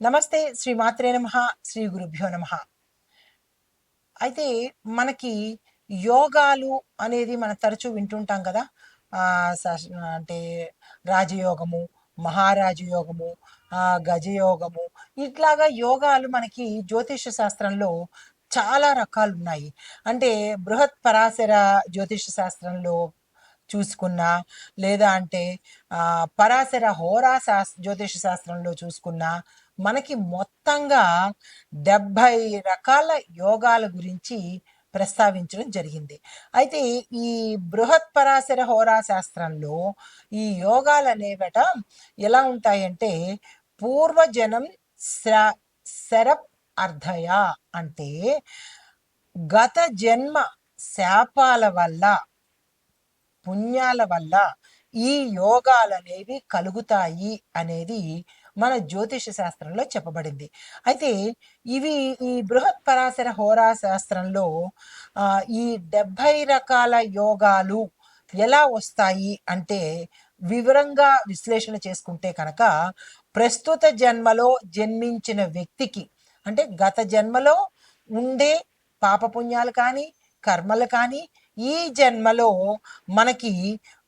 నమస్తే శ్రీ మాత్రే నమ శ్రీ గురుభ్యో నమ. అయితే మనకి యోగాలు అనేది మనం తరచూ వింటుంటాం కదా. అంటే రాజయోగము మహారాజయోగము గజయోగము ఇట్లాగా యోగాలు మనకి జ్యోతిష శాస్త్రంలో చాలా రకాలు ఉన్నాయి. అంటే బృహత్ పరాశర జ్యోతిష శాస్త్రంలో చూసుకున్నా లేదా అంటే పరాశర హోరా శాస్ జ్యోతిష శాస్త్రంలో చూసుకున్నా మనకి మొత్తంగా డెబ్భై రకాల యోగాల గురించి ప్రస్తావించడం జరిగింది. అయితే ఈ బృహత్ పరాశర హోరా శాస్త్రంలో ఈ యోగాలు అనేవట ఎలా ఉంటాయంటే పూర్వజనం శ్ర శరప్ అర్ధయ అంటే గత జన్మ శాపాల వల్ల పుణ్యాల వల్ల ఈ యోగాలు అనేవి కలుగుతాయి అనేది మన జ్యోతిష శాస్త్రంలో చెప్పబడింది. అయితే ఇవి ఈ బృహత్ పరాశర హోరా శాస్త్రంలో ఈ డెబ్భై రకాల యోగాలు ఎలా వస్తాయి అంటే వివరంగా విశ్లేషణ చేసుకుంటే కనుక ప్రస్తుత జన్మలో జన్మించిన వ్యక్తికి అంటే గత జన్మలో ఉండే పాపపుణ్యాలు కానీ కర్మలు కానీ ఈ జన్మలో మనకి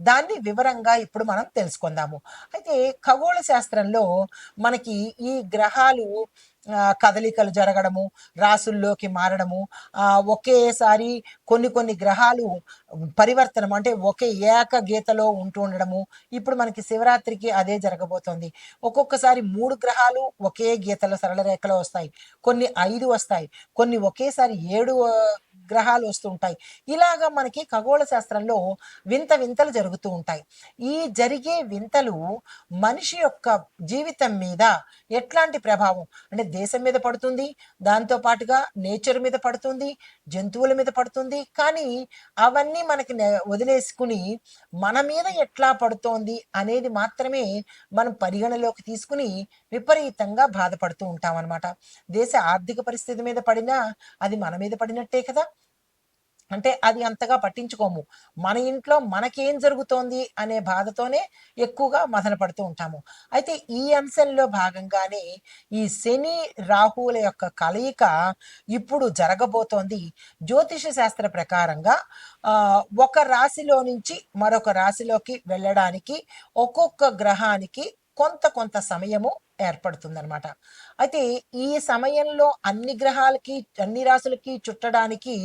దాన్ని వివరంగా ఇప్పుడు మనం తెలుసుకుందాము. అయితే ఖగోళ శాస్త్రంలో మనకి ఈ గ్రహాలు కదలికలు జరగడము రాసుల్లోకి మారడము ఆ, ఒకేసారి కొన్ని కొన్ని గ్రహాలు పరివర్తనం అంటే ఒకే ఏక గీతలో ఉంటూ ఉండడము. ఇప్పుడు మనకి శివరాత్రికి అదే జరగబోతోంది. ఒక్కొక్కసారి మూడు గ్రహాలు ఒకే గీతలో సరళ రేఖలో వస్తాయి. కొన్ని ఐదు వస్తాయి. కొన్ని ఒకేసారి ఏడు విగ్రహాలు వస్తూ వస్తుంటాయి ఇలాగా మనకి ఖగోళ శాస్త్రంలో వింత వింతలు జరుగుతూ ఉంటాయి. ఈ జరిగే వింతలు మనిషి యొక్క జీవితం మీద ఎట్లాంటి ప్రభావం? అంటే దేశం మీద పడుతుంది దాంతో పాటుగా నేచర్ మీద పడుతుంది జంతువుల మీద పడుతుంది. కానీ అవన్నీ మనకి వదిలేసుకుని మన మీద ఎట్లా పడుతోంది అనేది మాత్రమే మనం పరిగణలోకి తీసుకుని విపరీతంగా బాధపడుతూ ఉంటాం అనమాట దేశ ఆర్థిక పరిస్థితి మీద పడినా అది మన మీద పడినట్టే కదా. అంటే అది అంతగా పట్టించుకోము. మన ఇంట్లో మనకేం జరుగుతోంది అనే బాధతోనే ఎక్కువగా మదన పడుతూ ఉంటాము. అయితే ఈ అంశంలో భాగంగానే ఈ శని రాహువుల యొక్క కలయిక ఇప్పుడు జరగబోతోంది. జ్యోతిష శాస్త్ర ప్రకారంగా ఒక రాశిలో నుంచి మరొక రాశిలోకి వెళ్ళడానికి ఒక్కొక్క గ్రహానికి కొంత కొంత సమయము ఏర్పడుతుందనమాట అయితే ఈ సమయంలో అన్ని గ్రహాలకి అన్ని రాశులకి చుట్టడానికి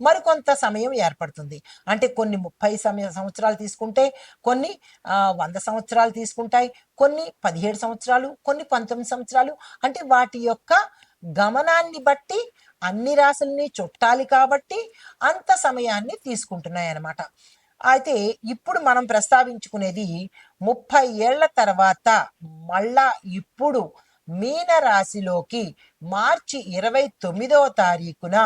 మరికొంత సమయం ఏర్పడుతుంది. అంటే కొన్ని ముప్పై సమయ సంవత్సరాలు తీసుకుంటే కొన్ని వంద సంవత్సరాలు తీసుకుంటాయి కొన్ని పదిహేడు సంవత్సరాలు కొన్ని పంతొమ్మిది సంవత్సరాలు. అంటే వాటి యొక్క గమనాన్ని బట్టి అన్ని రాశుల్ని చుట్టాలి కాబట్టి అంత సమయాన్ని తీసుకుంటున్నాయి అన్నమాట అయితే ఇప్పుడు మనం ప్రస్తావించుకునేది ముప్పై ఏళ్ళ తర్వాత మళ్ళా ఇప్పుడు మీన రాశిలోకి మార్చి ఇరవై తొమ్మిదవ తారీఖున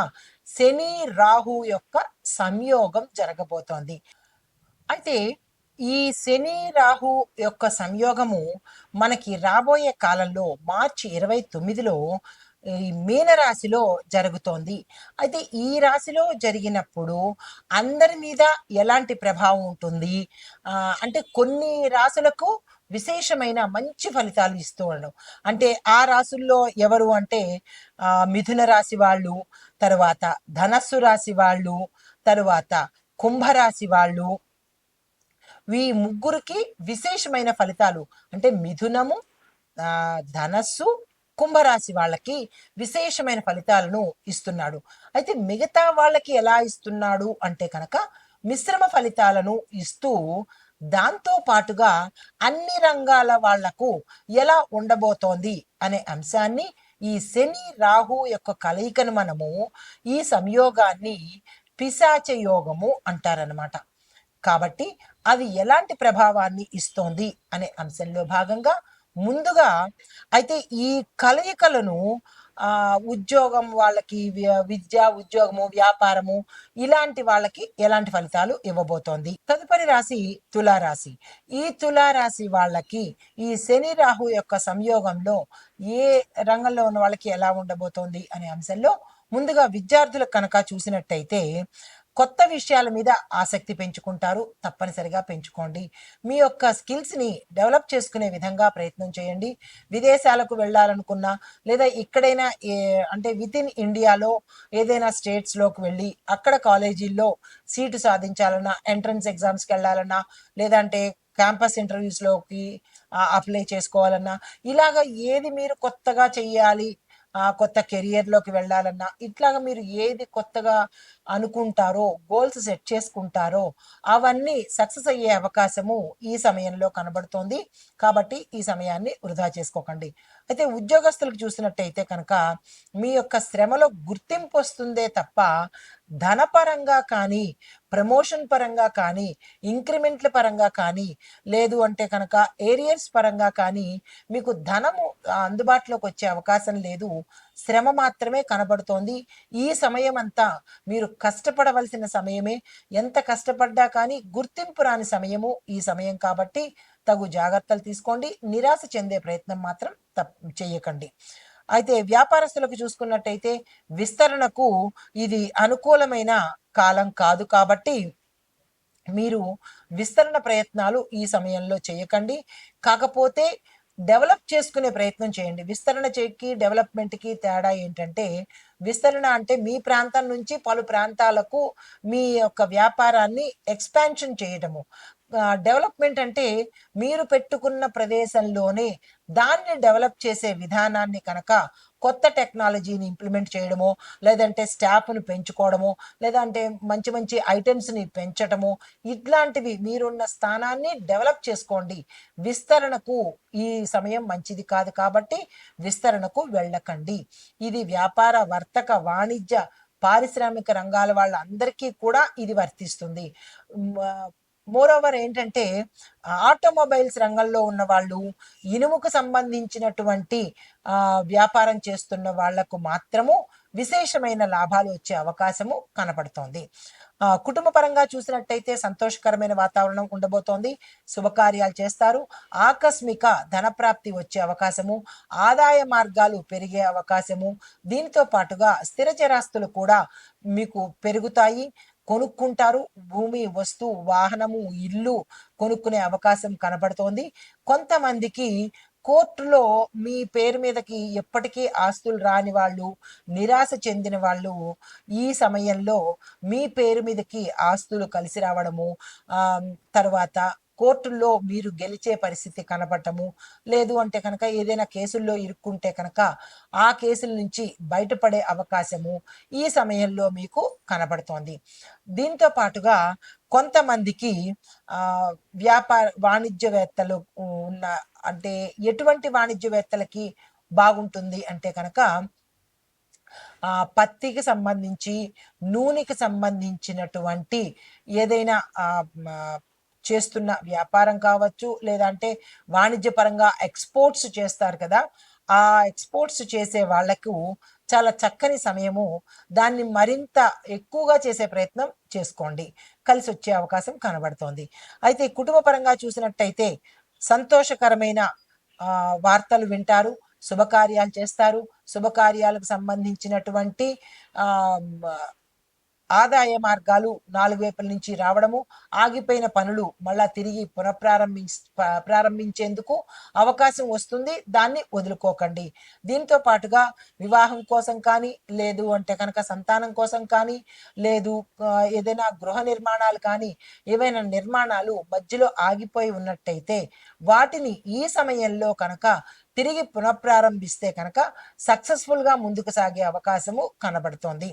శని రాహు యొక్క సంయోగం జరగబోతోంది. అయితే ఈ శని రాహు యొక్క సంయోగము మనకి రాబోయే కాలంలో మార్చి ఇరవై తొమ్మిదిలో ఈ మీనరాశిలో జరుగుతోంది. అయితే ఈ రాశిలో జరిగినప్పుడు అందరి మీద ఎలాంటి ప్రభావం ఉంటుంది? అంటే కొన్ని రాశులకు విశేషమైన మంచి ఫలితాలు ఇస్తూ ఉండడం. అంటే ఆ రాశుల్లో ఎవరు అంటే ఆ, మిథున రాశి వాళ్ళు తర్వాత ధనస్సు రాశి వాళ్ళు తరువాత కుంభరాశి వాళ్ళు. ఈ ముగ్గురికి విశేషమైన ఫలితాలు అంటే మిథునము ఆ, ధనస్సు కుంభరాశి వాళ్ళకి విశేషమైన ఫలితాలను ఇస్తున్నాడు. అయితే మిగతా వాళ్ళకి ఎలా ఇస్తున్నాడు అంటే కనుక మిశ్రమ ఫలితాలను ఇస్తూ దాంతో పాటుగా అన్ని రంగాల వాళ్ళకు ఎలా ఉండబోతోంది అనే అంశాన్ని ఈ శని రాహు యొక్క కలయికను మనము ఈ సంయోగాన్ని పిశాచ యోగము అంటారనమాట కాబట్టి అది ఎలాంటి ప్రభావాన్ని ఇస్తోంది అనే అంశంలో భాగంగా ముందుగా అయితే ఈ కలయికలను ఉద్యోగం వాళ్ళకి విద్య ఉద్యోగము వ్యాపారము ఇలాంటి వాళ్ళకి ఎలాంటి ఫలితాలు ఇవ్వబోతోంది? తదుపరి రాశి తులారాశి. ఈ తులారాశి వాళ్ళకి ఈ శని రాహు యొక్క సంయోగంలో ఏ రంగంలో ఉన్న వాళ్ళకి ఎలా ఉండబోతోంది అనే అంశంలో ముందుగా విద్యార్థులకు కనుక చూసినట్టయితే కొత్త విషయాల మీద ఆసక్తి పెంచుకుంటారు. తప్పనిసరిగా పెంచుకోండి. మీ యొక్క స్కిల్స్ని డెవలప్ చేసుకునే విధంగా ప్రయత్నం చేయండి. విదేశాలకు వెళ్ళాలనుకున్నా లేదా ఇక్కడైనా ఏ అంటే విత్ ఇన్ ఇండియాలో ఏదైనా స్టేట్స్లోకి వెళ్ళి అక్కడ కాలేజీల్లో సీటు సాధించాలన్నా ఎంట్రన్స్ ఎగ్జామ్స్కి వెళ్ళాలన్నా లేదంటే క్యాంపస్ ఇంటర్వ్యూస్లోకి అప్లై చేసుకోవాలన్నా ఇలాగ ఏది మీరు కొత్తగా చేయాలి కొత్త కెరియర్లోకి వెళ్ళాలన్నా ఇట్లాగా మీరు ఏది కొత్తగా అనుకుంటారో గోల్స్ సెట్ చేసుకుంటారో అవన్నీ సక్సెస్ అయ్యే అవకాశము ఈ సమయంలో కనబడుతోంది. కాబట్టి ఈ సమయాన్ని వృధా చేసుకోకండి. అయితే ఉద్యోగస్తులకు చూసినట్టయితే కనుక మీ యొక్క శ్రమలో గుర్తింపు వస్తుందే తప్ప ధనపరంగా కానీ ప్రమోషన్ పరంగా కానీ ఇంక్రిమెంట్ల పరంగా కానీ లేదు అంటే కనుక ఏరియర్స్ పరంగా కానీ మీకు ధనము అందుబాటులోకి వచ్చే అవకాశం లేదు. శ్రమ మాత్రమే కనబడుతోంది. ఈ సమయం అంతా మీరు కష్టపడవలసిన సమయమే. ఎంత కష్టపడ్డా కానీ గుర్తింపు రాని సమయము ఈ సమయం కాబట్టి తగు జాగ్రత్తలు తీసుకోండి. నిరాశ చెందే ప్రయత్నం మాత్రం తప్ప చేయకండి. అయితే వ్యాపారస్తులకు చూసుకున్నట్టయితే విస్తరణకు ఇది అనుకూలమైన కాలం కాదు కాబట్టి మీరు విస్తరణ ప్రయత్నాలు ఈ సమయంలో చేయకండి. కాకపోతే డెవలప్ చేసుకునే ప్రయత్నం చేయండి. విస్తరణ చేకి డెవలప్మెంట్కి తేడా ఏంటంటే విస్తరణ అంటే మీ ప్రాంతం నుంచి పలు ప్రాంతాలకు మీ యొక్క వ్యాపారాన్ని ఎక్స్పాన్షన్ చేయడము. డెవలప్మెంట్ అంటే మీరు పెట్టుకున్న ప్రదేశంలోనే దాన్ని డెవలప్ చేసే విధానాన్ని కనుక కొత్త టెక్నాలజీని ఇంప్లిమెంట్ చేయడమో లేదంటే స్టాఫ్ను పెంచుకోవడమో లేదంటే మంచి మంచి ఐటమ్స్ని పెంచడము ఇట్లాంటివి మీరున్న స్థానాన్ని డెవలప్ చేసుకోండి. విస్తరణకు ఈ సమయం మంచిది కాదు కాబట్టి విస్తరణకు వెళ్ళకండి. ఇది వ్యాపార వర్తక వాణిజ్య పారిశ్రామిక రంగాల వాళ్ళందరికీ కూడా ఇది వర్తిస్తుంది. మోర్ ఓవర్ ఏంటంటే ఆటోమొబైల్స్ రంగంలో ఉన్న వాళ్ళు ఇనుముకు సంబంధించినటువంటి వ్యాపారం చేస్తున్న వాళ్ళకు మాత్రము విశేషమైన లాభాలు వచ్చే అవకాశము కనపడుతోంది. కుటుంబ పరంగా చూసినట్టయితే సంతోషకరమైన వాతావరణం ఉండబోతోంది. శుభకార్యాలు చేస్తారు. ఆకస్మిక ధనప్రాప్తి వచ్చే అవకాశము ఆదాయ మార్గాలు పెరిగే అవకాశము దీనితో పాటుగా స్థిర చరాస్తులు కూడా మీకు పెరుగుతాయి. కొనుక్కుంటారు. భూమి వస్తువు వాహనము ఇల్లు కొనుక్కునే అవకాశం కనబడుతోంది. కొంతమందికి కోర్టులో మీ పేరు మీదకి ఎప్పటికీ ఆస్తులు రాని వాళ్ళు నిరాశ చెందిన వాళ్ళు ఈ సమయంలో మీ పేరు మీదకి ఆస్తులు కలిసి రావడము తర్వాత కోర్టుల్లో మీరు గెలిచే పరిస్థితి కనపడటము లేదు అంటే కనుక ఏదైనా కేసుల్లో ఇరుక్కుంటే కనుక ఆ కేసుల నుంచి బయటపడే అవకాశము ఈ సమయంలో మీకు కనబడుతోంది. దీంతో పాటుగా కొంతమందికి వ్యాపార వాణిజ్యవేత్తలు ఉన్న అంటే ఎటువంటి వాణిజ్యవేత్తలకి బాగుంటుంది అంటే కనుక ఆ, పత్తికి సంబంధించి నూనెకి సంబంధించినటువంటి ఏదైనా చేస్తున్న వ్యాపారం కావచ్చు లేదంటే వాణిజ్యపరంగా ఎక్స్పోర్ట్స్ చేస్తారు కదా ఆ ఎక్స్పోర్ట్స్ చేసే వాళ్ళకు చాలా చక్కని సమయము దాన్ని మరింత ఎక్కువగా చేసే ప్రయత్నం చేసుకోండి. కలిసి వచ్చే అవకాశం కనబడుతోంది. అయితే కుటుంబ పరంగా చూసినట్టయితే సంతోషకరమైన వార్తలు వింటారు శుభకార్యాలు చేస్తారు. శుభకార్యాలకు సంబంధించినటువంటి ఆదాయ మార్గాలు నాలుగు వైపుల నుంచి రావడము ఆగిపోయిన పనులు మళ్ళా తిరిగి పునఃప్రారంభి ప్రారంభించేందుకు అవకాశం వస్తుంది. దాన్ని వదులుకోకండి. దీంతో పాటుగా వివాహం కోసం కానీ లేదు అంటే కనుక సంతానం కోసం కానీ లేదు ఏదైనా గృహ నిర్మాణాలు కానీ ఏవైనా నిర్మాణాలు మధ్యలో ఆగిపోయి ఉన్నట్టయితే వాటిని ఈ సమయంలో కనుక తిరిగి పునఃప్రారంభిస్తే కనుక సక్సెస్ఫుల్గా ముందుకు సాగే అవకాశము కనబడుతోంది.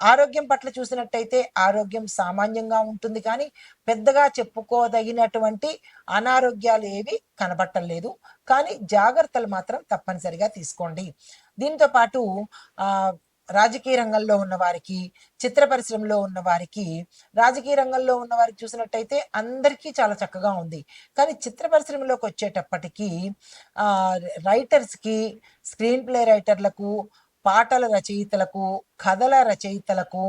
ఆరోగ్యం పట్ల చూసినట్టయితే ఆరోగ్యం సామాన్యంగా ఉంటుంది కానీ పెద్దగా చెప్పుకోదగినటువంటి అనారోగ్యాలు ఏవి కనబట్టలేదు కానీ జాగ్రత్తలు మాత్రం తప్పనిసరిగా తీసుకోండి. దీంతో పాటు ఆ రాజకీయ రంగంలో ఉన్న వారికి చిత్ర పరిశ్రమలో ఉన్న వారికి రాజకీయ రంగంలో ఉన్న వారికి చూసినట్టయితే అందరికీ చాలా చక్కగా ఉంది. కానీ చిత్ర పరిశ్రమలోకి వచ్చేటప్పటికీ ఆ రైటర్స్కి స్క్రీన్ ప్లే రైటర్లకు పాటల రచయితలకు కథల రచయితలకు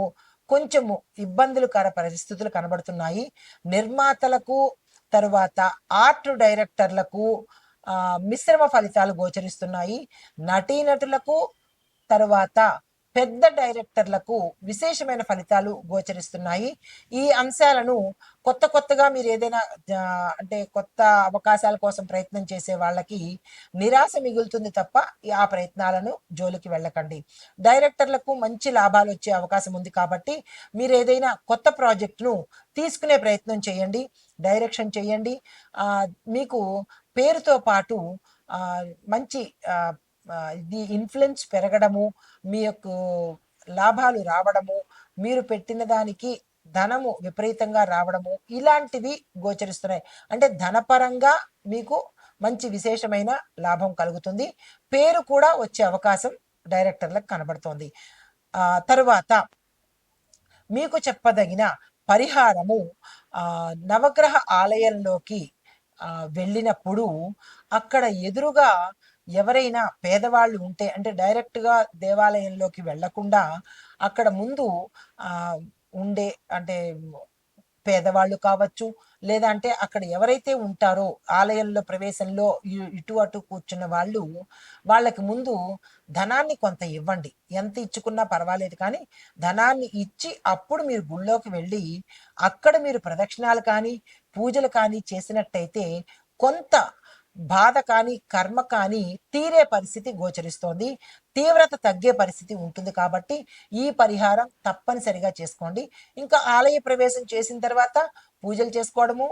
కొంచెము ఇబ్బందులకర పరిస్థితులు కనబడుతున్నాయి. నిర్మాతలకు తరువాత ఆర్ట్ డైరెక్టర్లకు మిశ్రమ ఫలితాలు గోచరిస్తున్నాయి. నటీనటులకు తరువాత పెద్ద డైరెక్టర్లకు విశేషమైన ఫలితాలు గోచరిస్తున్నాయి. ఈ అంశాలను కొత్త కొత్తగా మీరు ఏదైనా అంటే కొత్త అవకాశాల కోసం ప్రయత్నం చేసే వాళ్ళకి నిరాశ మిగులుతుంది తప్ప ఆ ప్రయత్నాలను జోలికి వెళ్ళకండి. డైరెక్టర్లకు మంచి లాభాలు వచ్చే అవకాశం ఉంది కాబట్టి మీరు ఏదైనా కొత్త ప్రాజెక్టును తీసుకునే ప్రయత్నం చేయండి డైరెక్షన్ చేయండి. మీకు పేరుతో పాటు మంచి ఇది ఇన్ఫ్లుయెన్స్ పెరగడము మీ యొక్క లాభాలు రావడము మీరు పెట్టిన దానికి ధనము విపరీతంగా రావడము ఇలాంటివి గోచరిస్తున్నాయి. అంటే ధనపరంగా మీకు మంచి విశేషమైన లాభం కలుగుతుంది. పేరు కూడా వచ్చే అవకాశం డైరెక్టర్లకు కనబడుతోంది. ఆ, తరువాత మీకు చెప్పదగిన పరిహారము నవగ్రహ ఆలయంలోకి వెళ్ళినప్పుడు అక్కడ ఎదురుగా ఎవరైనా పేదవాళ్ళు ఉంటే అంటే డైరెక్ట్గా దేవాలయంలోకి వెళ్ళకుండా అక్కడ ముందు ఆ, ఉండే అంటే పేదవాళ్ళు కావచ్చు లేదా అంటే అక్కడ ఎవరైతే ఉంటారో ఆలయంలో ప్రవేశంలో ఇ- ఇటు అటు కూర్చున్న వాళ్ళు వాళ్ళకి ముందు ధనాన్ని కొంత ఇవ్వండి. ఎంత ఇచ్చుకున్నా పర్వాలేదు కానీ ధనాన్ని ఇచ్చి అప్పుడు మీరు గుళ్ళోకి వెళ్ళి అక్కడ మీరు ప్రదక్షిణాలు కానీ పూజలు కానీ చేసినట్టయితే కొంత బాధ కానీ కర్మ కానీ తీరే పరిస్థితి గోచరిస్తోంది. తీవ్రత తగ్గే పరిస్థితి ఉంటుంది కాబట్టి ఈ పరిహారం తప్పనిసరిగా చేసుకోండి. ఇంకా ఆలయ ప్రవేశం చేసిన తర్వాత పూజలు చేసుకోవడము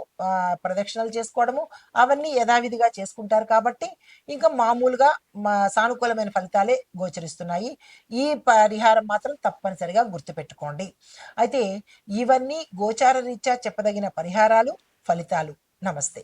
ప్రదక్షిణలు చేసుకోవడము అవన్నీ యథావిధిగా చేసుకుంటారు కాబట్టి ఇంకా మామూలుగా మా సానుకూలమైన ఫలితాలే గోచరిస్తున్నాయి. ఈ పరిహారం మాత్రం తప్పనిసరిగా గుర్తుపెట్టుకోండి. అయితే ఇవన్నీ గోచార రీత్యా చెప్పదగిన పరిహారాలు ఫలితాలు. నమస్తే.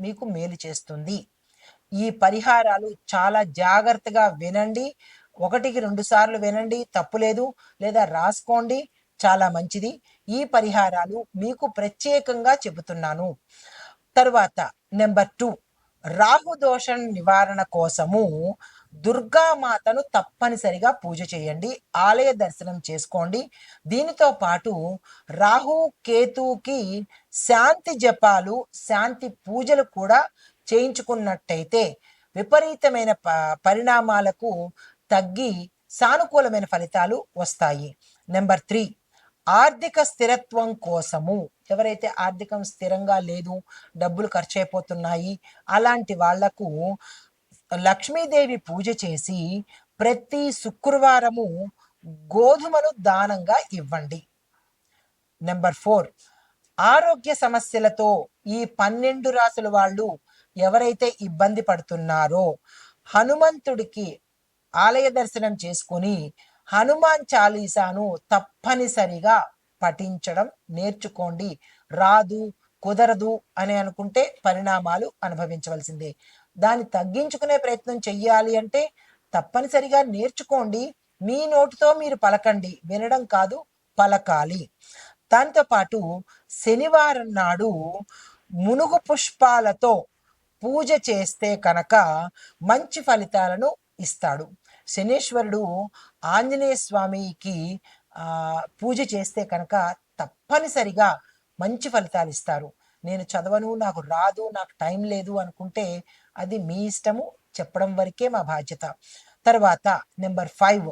మీకు మేలు చేస్తుంది. ఈ పరిహారాలు చాలా జాగ్రత్తగా వినండి. ఒకటికి రెండు సార్లు వినండి. తప్పులేదు లేదా రాసుకోండి. చాలా మంచిది. ఈ పరిహారాలు మీకు ప్రత్యేకంగా చెబుతున్నాను. తర్వాత నెంబర్ టూ. రాహు దోషం నివారణ కోసము దుర్గామాతను తప్పనిసరిగా పూజ చేయండి ఆలయ దర్శనం చేసుకోండి. దీనితో పాటు రాహు కేతుకి శాంతి జపాలు శాంతి పూజలు కూడా చేయించుకున్నట్టయితే విపరీతమైన ప- పరిణామాలకు తగ్గి సానుకూలమైన ఫలితాలు వస్తాయి. నెంబర్ త్రీ ఆర్థిక స్థిరత్వం కోసము. ఎవరైతే ఆర్థికం స్థిరంగా లేదు డబ్బులు ఖర్చు అయిపోతున్నాయి అలాంటి వాళ్ళకు లక్ష్మీదేవి పూజ చేసి ప్రతి శుక్రవారము గోధుమను దానంగా ఇవ్వండి. నెంబర్ ఫోర్ ఆరోగ్య సమస్యలతో ఈ పన్నెండు రాసుల వాళ్ళు ఎవరైతే ఇబ్బంది పడుతున్నారో హనుమంతుడికి ఆలయ దర్శనం చేసుకుని హనుమాన్ చాలీసాను తప్పనిసరిగా పఠించడం నేర్చుకోండి. రాదు కుదరదు అని అనుకుంటే పరిణామాలు అనుభవించవలసిందే. దాన్ని తగ్గించుకునే ప్రయత్నం చెయ్యాలి అంటే తప్పనిసరిగా నేర్చుకోండి. మీ నోటితో మీరు పలకండి. వినడం కాదు పలకాలి. దాంతో పాటు శనివారం నాడు మునుగు పుష్పాలతో పూజ చేస్తే కనుక మంచి ఫలితాలను ఇస్తాడు. శనీశ్వరుడు ఆంజనేయ స్వామికి పూజ చేస్తే కనుక తప్పనిసరిగా మంచి ఫలితాలు ఇస్తారు. నేను చదవను నాకు రాదు నాకు టైం లేదు అనుకుంటే అది మీ ఇష్టము చెప్పడం వరకే మా బాధ్యత. తర్వాత నెంబర్ ఫైవ్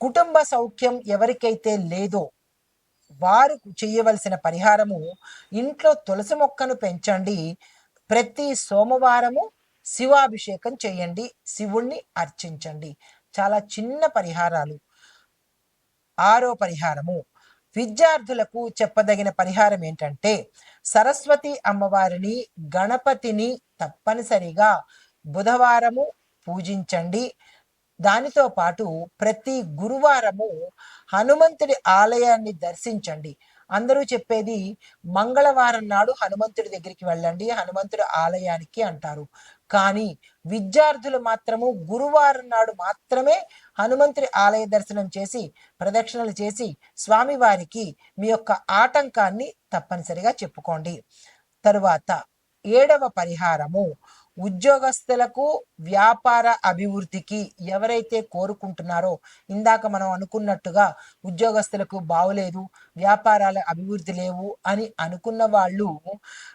కుటుంబ సౌఖ్యం ఎవరికైతే లేదో వారు చేయవలసిన పరిహారము ఇంట్లో తులసి మొక్కను పెంచండి. ప్రతి సోమవారము శివాభిషేకం చేయండి శివుణ్ణి అర్చించండి. చాలా చిన్న పరిహారాలు. ఆరో పరిహారము విద్యార్థులకు చెప్పదగిన పరిహారం ఏంటంటే సరస్వతి అమ్మవారిని గణపతిని తప్పనిసరిగా బుధవారము పూజించండి. దానితో పాటు ప్రతి గురువారము హనుమంతుడి ఆలయాన్ని దర్శించండి. అందరూ చెప్పేది మంగళవారం నాడు హనుమంతుడి దగ్గరికి వెళ్ళండి హనుమంతుడి ఆలయానికి అంటారు. కానీ విద్యార్థులు మాత్రము గురువారం నాడు మాత్రమే హనుమంతుడి ఆలయ దర్శనం చేసి ప్రదక్షిణలు చేసి స్వామివారికి మీ యొక్క ఆటంకాన్ని తప్పనిసరిగా చెప్పుకోండి. తరువాత ఏడవ పరిహారము. ఉద్యోగస్తులకు వ్యాపార అభివృద్ధికి ఎవరైతే కోరుకుంటున్నారో ఇందాక మనం అనుకున్నట్టుగా ఉద్యోగస్తులకు బావులేదు వ్యాపారాల అభివృద్ధి లేవు అని అనుకున్న వాళ్ళు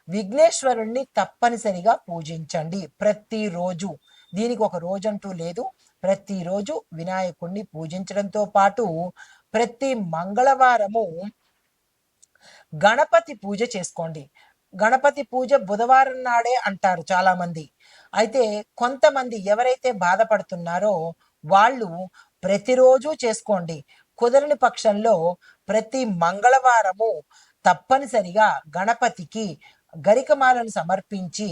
విఘ్నేశ్వరుణ్ణి తప్పనిసరిగా పూజించండి. ప్రతిరోజు దీనికి ఒక రోజంటూ లేదు. ప్రతిరోజు వినాయకుణ్ణి పూజించడంతో పాటు ప్రతి మంగళవారము గణపతి పూజ చేసుకోండి. గణపతి పూజ బుధవారం నాడే అంటారు చాలా మంది అయితే కొంతమంది ఎవరైతే బాధపడుతున్నారో వాళ్ళు ప్రతిరోజు చేసుకోండి. కుదరని పక్షంలో ప్రతి మంగళవారము తప్పనిసరిగా గణపతికి గరికమాలను సమర్పించి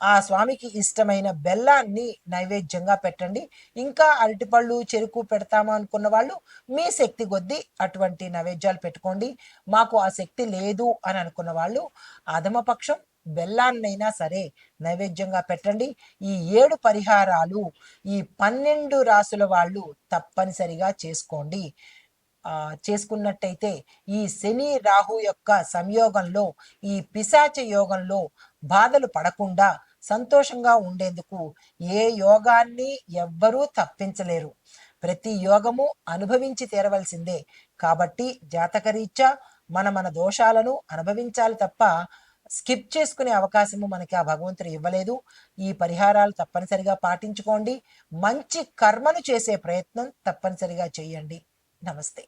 ఆ స్వామికి ఇష్టమైన బెల్లాన్ని నైవేద్యంగా పెట్టండి. ఇంకా అరటిపళ్ళు చెరుకు పెడతాము అనుకున్న వాళ్ళు మీ శక్తి కొద్దీ అటువంటి నైవేద్యాలు పెట్టుకోండి. మాకు ఆ శక్తి లేదు అని అనుకున్న వాళ్ళు ఆదమపక్షం బెల్లాన్నైనా సరే నైవేద్యంగా పెట్టండి. ఈ ఏడు పరిహారాలు ఈ పన్నెండు రాసుల వాళ్ళు తప్పనిసరిగా చేసుకోండి. ఆ చేసుకున్నట్టయితే ఈ శని రాహు యొక్క సంయోగంలో ఈ పిశాచ యోగంలో బాధలు పడకుండా సంతోషంగా ఉండేందుకు ఏ యోగాన్ని ఎవ్వరూ తప్పించలేరు. ప్రతి యోగము అనుభవించి తీరవలసిందే. కాబట్టి జాతకరీత్యా మన మన దోషాలను అనుభవించాలి తప్ప స్కిప్ చేసుకునే అవకాశము మనకి ఆ భగవంతుడు ఇవ్వలేదు. ఈ పరిహారాలు తప్పనిసరిగా పాటించుకోండి. మంచి కర్మను చేసే ప్రయత్నం తప్పనిసరిగా చేయండి. నమస్తే.